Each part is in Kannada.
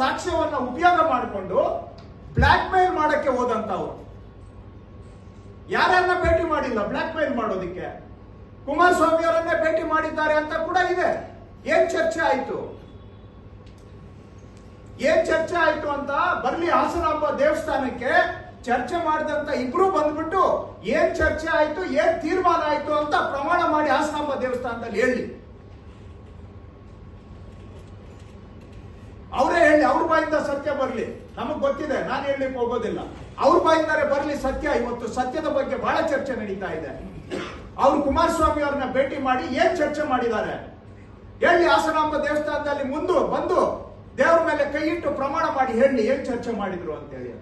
ಸಾಕ್ಷ್ಯವನ್ನ ಉಪಯೋಗ ಮಾಡಿಕೊಂಡು ಬ್ಲ್ಯಾಕ್ ಮೇಲ್ ಮಾಡಕ್ಕೆ ಹೋದಂತವ್ರು ಯಾರನ್ನ ಭೇಟಿ ಮಾಡಿಲ್ಲ? ಬ್ಲ್ಯಾಕ್ ಮೇಲ್ ಮಾಡೋದಿಕ್ಕೆ. ಕುಮಾರಸ್ವಾಮಿ ಅವರನ್ನೇ ಭೇಟಿ ಮಾಡಿದ್ದಾರೆ ಅಂತ ಕೂಡ ಇದೆ. ಏನ್ ಚರ್ಚೆ ಆಯ್ತು? ಏನ್ ಚರ್ಚೆ ಆಯ್ತು ಅಂತ ಬರ್ಲಿ ಹಾಸನಾಂಬ ದೇವಸ್ಥಾನಕ್ಕೆ ಚರ್ಚೆ ಮಾಡಿದಂತ ಇಬ್ರು ಬಂದ್ಬಿಟ್ಟು ಏನ್ ಚರ್ಚೆ ಆಯ್ತು, ಏನ್ ತೀರ್ಮಾನ ಆಯ್ತು ಅಂತ ಪ್ರಮಾಣ ಮಾಡಿ ಹಾಸನಾಂಬ ದೇವಸ್ಥಾನದಲ್ಲಿ ಹೇಳಿ. ಅವರೇ ಹೇಳಿ ಬಾಯಿಂದ ಸತ್ಯ ಬರಲಿ. ನಮಗ್ ಗೊತ್ತಿದೆ, ನಾನು ಹೇಳಲಿಕ್ಕೆ ಹೋಗೋದಿಲ್ಲ. ಅವ್ರ ಬಾಯಿಂದಾರೆ ಬರಲಿ ಸತ್ಯ. ಇವತ್ತು ಸತ್ಯದ ಬಗ್ಗೆ ಬಹಳ ಚರ್ಚೆ ನಡೀತಾ ಇದೆ. ಅವ್ರು ಕುಮಾರಸ್ವಾಮಿ ಅವ್ರನ್ನ ಭೇಟಿ ಮಾಡಿ ಏನ್ ಚರ್ಚೆ ಮಾಡಿದ್ದಾರೆ? ಹೇಳಿ, ಹಾಸನಾಂಬ ದೇವಸ್ಥಾನದಲ್ಲಿ ಮುಂದು ಬಂದು ದೇವ್ರ ಮೇಲೆ ಕೈ ಇಟ್ಟು ಪ್ರಮಾಣ ಮಾಡಿ ಹೇಳಿ, ಏನ್ ಚರ್ಚೆ ಮಾಡಿದ್ರು ಅಂತೇಳಿ.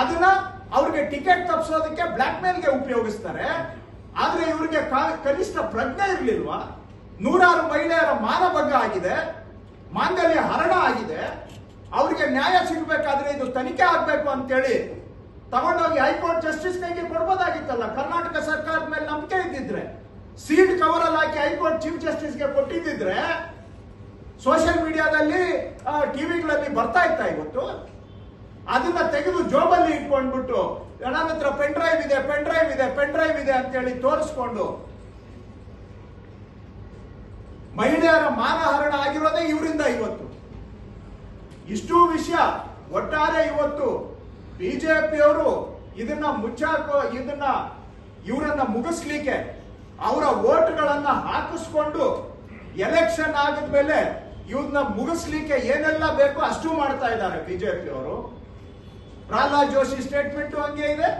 ಅದನ್ನ ಅವ್ರಿಗೆ ಟಿಕೆಟ್ ತಪ್ಪಿಸೋದಕ್ಕೆ ಬ್ಲಾಕ್ ಮೇಲ್ಗೆ ಉಪಯೋಗಿಸ್ತಾರೆ. ಆದ್ರೆ ಇವ್ರಿಗೆ ಕನಿಷ್ಠ ಪ್ರಜ್ಞೆ ಇರ್ಲಿಲ್ವಾ? ನೂರಾರು ಮಹಿಳೆಯರ ಮಾನಭಂಗ ಆಗಿದೆ. ಮಾಂಗಲ್ಯ ಹರಣ ಆಗಿದೆ. ಅವರಿಗೆ ನ್ಯಾಯ ಸಿಗಬೇಕಾದ್ರೆ ಇದು ತನಿಖೆ ಆಗಬೇಕು ಅಂತೇಳಿ ತಗೊಂಡೋಗಿ ಹೈಕೋರ್ಟ್ ಜಸ್ಟಿಸ್ ಕೈಗೆ ಕೊಡ್ಬೋದಾಗಿತ್ತಲ್ಲ? ಕರ್ನಾಟಕ ಸರ್ಕಾರದ ಮೇಲೆ ನಂಬಿಕೆ ಇದ್ದಿದ್ರೆ ಸೀಟ್ ಕವರ್ ಅಲ್ಲಿ ಹಾಕಿ ಹೈಕೋರ್ಟ್ ಚೀಫ್ ಜಸ್ಟಿಸ್ಗೆ ಕೊಟ್ಟಿದ್ದಿದ್ರೆ, ಸೋಷಿಯಲ್ ಮೀಡಿಯಾದಲ್ಲಿ ಟಿವಿಗಳಲ್ಲಿ ಬರ್ತಾ ಇತ್ತ ಇವತ್ತು? ಅದನ್ನ ತೆಗೆದು ಜೋಬಲ್ಲಿ ಇಟ್ಕೊಂಡ್ಬಿಟ್ಟು ನನ್ನ ಹತ್ರ ಪೆನ್ ಡ್ರೈವ್ ಇದೆ, ಪೆನ್ ಡ್ರೈವ್ ಇದೆ, ಪೆನ್ ಡ್ರೈವ್ ಇದೆ ಅಂತೇಳಿ ತೋರಿಸ್ಕೊಂಡು ಮಹಿಳೆಯರ ಮಾನಹರಣ ಆಗಿರೋದೇ ಇವರಿಂದ ಇವತ್ತು. ಇಷ್ಟು ವಿಷಯ, ಒಟ್ಟಾರೆ ಇವತ್ತು ಬಿಜೆಪಿಯವರು ಇದನ್ನ ಮುಚ್ಚಾಕೋ, ಇದನ್ನ ಇವರನ್ನ ಮುಗಿಸ್ಲಿಕ್ಕೆ ಅವರ ಓಟ್ಗಳನ್ನ ಹಾಕಿಸ್ಕೊಂಡು ಎಲೆಕ್ಷನ್ ಆಗಿದ್ಮೇಲೆ ಇವ್ರನ್ನ ಮುಗಿಸ್ಲಿಕ್ಕೆ ಏನೆಲ್ಲ ಬೇಕೋ ಅಷ್ಟು ಮಾಡ್ತಾ ಇದ್ದಾರೆ ಬಿಜೆಪಿಯವರು. ಪ್ರಹ್ಲಾದ್ ಜೋಶಿ ಸ್ಟೇಟ್ಮೆಂಟ್ ಹಂಗೆ ಇದೆ,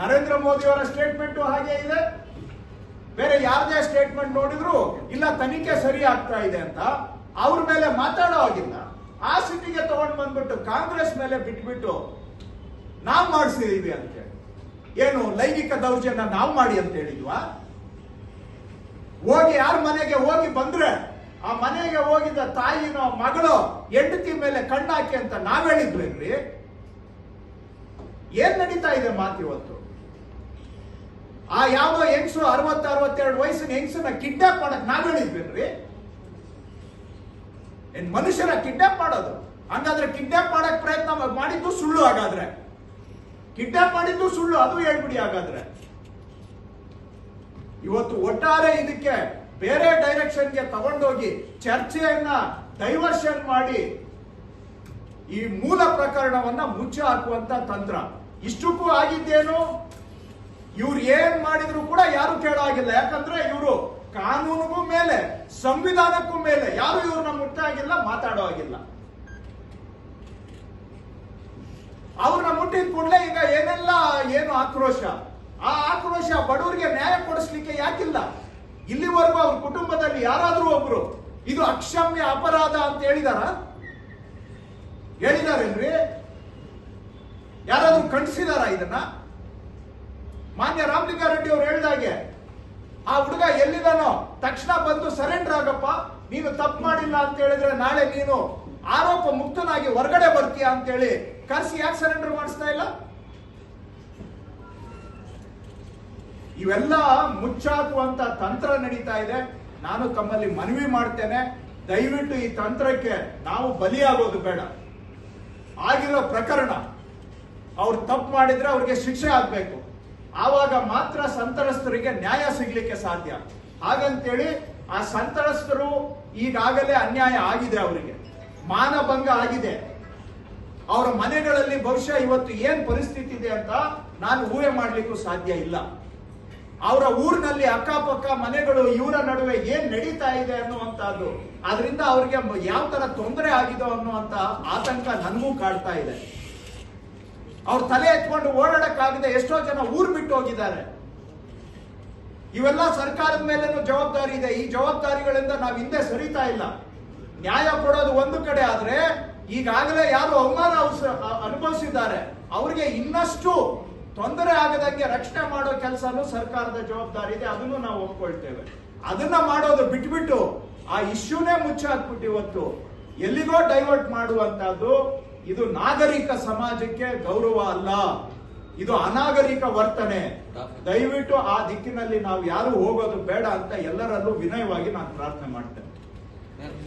ನರೇಂದ್ರ ಮೋದಿ ಅವರ ಸ್ಟೇಟ್ಮೆಂಟ್ ಹಾಗೆ ಇದೆ ಬೇರೆ ಯಾರದೇ ಸ್ಟೇಟ್ಮೆಂಟ್ ನೋಡಿದ್ರು, ಇಲ್ಲ, ತನಿಖೆ ಸರಿ ಆಗ್ತಾ ಇದೆ ಅಂತ ಅವ್ರ ಮೇಲೆ ಮಾತಾಡೋ ಆಗಿಲ್ಲ ಆ ಸಿಟಿಗೆ ತಗೊಂಡ್ ಬಂದ್ಬಿಟ್ಟು ಕಾಂಗ್ರೆಸ್ ಮೇಲೆ ಬಿಟ್ಬಿಟ್ಟು ನಾವ್ ಮಾಡಿಸಿದೀವಿ ಅಂತ ಏನು, ಲೈಂಗಿಕ ದೌರ್ಜನ್ಯ ನಾವು ಮಾಡಿ ಅಂತ ಹೇಳಿದ್ವಾ? ಹೋಗಿ ಯಾರ ಮನೆಗೆ ಹೋಗಿ ಬಂದ್ರೆ, ಆ ಮನೆಗೆ ಹೋಗಿದ್ದ ತಾಯಿನೋ ಮಗಳು ಹೆಂಡತಿ ಮೇಲೆ ಕಣ್ಣಾಕಿ ಅಂತ ನಾವ್ ಹೇಳಿದ್ವೇನ್ರಿ ಏನ್ ನಡೀತಾ ಇದೆ ಮಾತು ಇವತ್ತು ಆ ಯಾವ ಹೆಂಗಸರು ಅರವತ್ತ, ಅರವತ್ತೆರಡು ವಯಸ್ಸಿನ ಹೆಂಗಸನ್ನ ಕಿಡ್ನಾಪ್ ಮಾಡಕ್ ನಾವ್ ಹೇಳಿದ್ವೇನ್ರಿ? ಏನ್ ಮನುಷ್ಯರ ಕಿಡ್ನಾಪ್ ಮಾಡೋದು? ಹಂಗಾದ್ರೆ ಕಿಡ್ನಾಪ್ ಮಾಡಕ್ ಪ್ರಯತ್ನ ಮಾಡಿದ್ದು ಸುಳ್ಳು ಹಾಗಾದ್ರೆ. ಕಿಡ್ನಾಪ್ ಮಾಡಿದ್ದು ಸುಳ್ಳು, ಅದು ಹೇಳ್ಬಿಡಿ ಹಾಗಾದ್ರೆ. ಇವತ್ತು ಒಟ್ಟಾರೆ ಇದಕ್ಕೆ ಬೇರೆ ಡೈರೆಕ್ಷನ್ಗೆ ತಗೊಂಡೋಗಿ ಚರ್ಚೆಯನ್ನ ಡೈವರ್ಷನ್ ಮಾಡಿ ಈ ಮೂಲ ಪ್ರಕರಣವನ್ನ ಮುಚ್ಚಿ ಹಾಕುವಂತ ತಂತ್ರ. ಇಷ್ಟಕ್ಕೂ ಆಗಿದ್ದೇನು? ಇವ್ರು ಏನ್ ಮಾಡಿದ್ರು ಕೂಡ ಯಾರು ಕೇಳಾಗಿಲ್ಲ. ಯಾಕಂದ್ರೆ ಇವರು ಕಾನೂನಿಗೂ ಮೇಲೆ, ಸಂವಿಧಾನಕ್ಕೂ ಮೇಲೆ ಯಾರು ಇವ್ರನ್ನ ಮುಟ್ಟಾಗಿಲ್ಲ ಮಾತಾಡೋ ಆಗಿಲ್ಲ. ಅವ್ರನ್ನ ಮುಟ್ಟಿದ ಕೂಡಲೇ ಈಗ ಏನೆಲ್ಲ ಏನು ಆಕ್ರೋಶ? ಆ ಆಕ್ರೋಶ ಬಡವರಿಗೆ ನ್ಯಾಯ ಕೊಡಿಸ್ಲಿಕ್ಕೆ ಯಾಕಿಲ್ಲ? ಇಲ್ಲಿವರೆಗೂ ಅವ್ರ ಕುಟುಂಬದಲ್ಲಿ ಯಾರಾದ್ರೂ ಒಬ್ರು ಇದು ಅಕ್ಷಮ್ಯ ಅಪರಾಧ ಅಂತ ಹೇಳಿದಾರ? ಹೇಳಿದಾರೇನ್ರಿ? ಯಾರಾದ್ರೂ ಖಂಡಿಸಿದಾರ ಇದನ್ನ? ಅವ್ರು ಹೇಳ್ದಾಗೆ ಆ ಹುಡುಗ ಎಲ್ಲಿದಾನೋ, ತಕ್ಷಣ ಬಂದು ಸರೆಂಡರ್ ಆಗಪ್ಪ, ನೀನು ತಪ್ಪು ಮಾಡಿಲ್ಲ ಅಂತ ಹೇಳಿದ್ರೆ ನಾಳೆ ನೀನು ಆರೋಪ ಮುಕ್ತನಾಗಿ ಹೊರಗಡೆ ಬರ್ತೀಯ ಅಂತ ಹೇಳಿ ಕರ್ಸಿ ಯಾಕೆ ಸರೆಂಡರ್ ಮಾಡಿಸ್ತಾ ಇಲ್ಲ? ಇವೆಲ್ಲ ಮುಚ್ಚಾಕುವಂತ ತಂತ್ರ ನಡೀತಾ ಇದೆ. ನಾನು ತಮ್ಮಲ್ಲಿ ಮನವಿ ಮಾಡ್ತೇನೆ. ದಯವಿಟ್ಟು ಈ ತಂತ್ರಕ್ಕೆ ನಾವು ಬಲಿಯಾಗೋದು ಬೇಡ. ಆಗಿರೋ ಪ್ರಕರಣ, ಅವ್ರು ತಪ್ಪು ಮಾಡಿದ್ರೆ ಅವ್ರಿಗೆ ಶಿಕ್ಷೆ ಆಗ್ಬೇಕು. ಆವಾಗ ಮಾತ್ರ ಸಂತ್ರಸ್ತರಿಗೆ ನ್ಯಾಯ ಸಿಗ್ಲಿಕ್ಕೆ ಸಾಧ್ಯ. ಹಾಗಂತೇಳಿ ಆ ಸಂತ್ರಸ್ತರು ಈಗಾಗಲೇ ಅನ್ಯಾಯ ಆಗಿದೆ ಅವರಿಗೆ. ಮಾನಭಂಗ ಆಗಿದೆ. ಅವರ ಮನೆಗಳಲ್ಲಿ ಬಹುಶಃ ಇವತ್ತು ಏನ್ ಪರಿಸ್ಥಿತಿ ಇದೆ ಅಂತ ನಾನು ಊಹೆ ಮಾಡ್ಲಿಕ್ಕೂ ಸಾಧ್ಯ ಇಲ್ಲ. ಅವರ ಊರಿನಲ್ಲಿ ಅಕ್ಕಪಕ್ಕ ಮನೆಗಳು ಇವರ ನಡುವೆ ಏನ್ ನಡೀತಾ ಇದೆ ಅನ್ನುವಂತಹದ್ದು ಅದರಿಂದ ಅವರಿಗೆ ಯಾವ ತರ ತೊಂದರೆ ಆಗಿದೋ ಅನ್ನುವಂತ ಆತಂಕ ನನಗೂ ಕಾಡ್ತಾ ಇದೆ. ಅವ್ರ ತಲೆ ಎತ್ಕೊಂಡು ಓಡಾಡಕ್ಕಾಗದೆ ಎಷ್ಟೋ ಜನ ಊರು ಬಿಟ್ಟು ಹೋಗಿದ್ದಾರೆ. ಇವೆಲ್ಲ ಸರ್ಕಾರದ ಮೇಲೇನು ಜವಾಬ್ದಾರಿ ಇದೆ. ಈ ಜವಾಬ್ದಾರಿಗಳಿಂದ ನಾವು ಹಿಂದೆ ಸರಿತಾ ಇಲ್ಲ. ನ್ಯಾಯ ಕೊಡೋದು ಒಂದು ಕಡೆ ಆದ್ರೆ ಈಗಾಗಲೇ ಯಾರು ಅವಮಾನ ಅನುಭವಿಸಿದ್ದಾರೆ. ಅವ್ರಿಗೆ ಇನ್ನಷ್ಟು ತೊಂದರೆ ಆಗದಂಗೆ ರಕ್ಷಣೆ ಮಾಡೋ ಕೆಲಸನೂ ಸರ್ಕಾರದ ಜವಾಬ್ದಾರಿ ಇದೆ. ಅದನ್ನು ನಾವು ಒಪ್ಕೊಳ್ತೇವೆ. ಅದನ್ನ ಮಾಡೋದು ಬಿಟ್ಬಿಟ್ಟು ಆ ಇಶ್ಯೂನೇ ಮುಚ್ಚಾಕ್ಬಿಟ್ಟು ಇವತ್ತು ಎಲ್ಲಿಗೋ ಡೈವರ್ಟ್ ಮಾಡುವಂತಹದ್ದು ಇದು ನಾಗರಿಕ ಸಮಾಜಕ್ಕೆ ಗೌರವ ಅಲ್ಲ. ಇದು ಅನಾಗರಿಕ ವರ್ತನೆ. ದಯವಿಟ್ಟು ಆ ದಿಕ್ಕಿನಲ್ಲಿ ನಾವು ಯಾರು ಹೋಗೋದು ಬೇಡ ಅಂತ ಎಲ್ಲರಲ್ಲೂ ವಿನಯವಾಗಿ ನಾನು ಪ್ರಾರ್ಥನೆ ಮಾಡ್ತೇನೆ.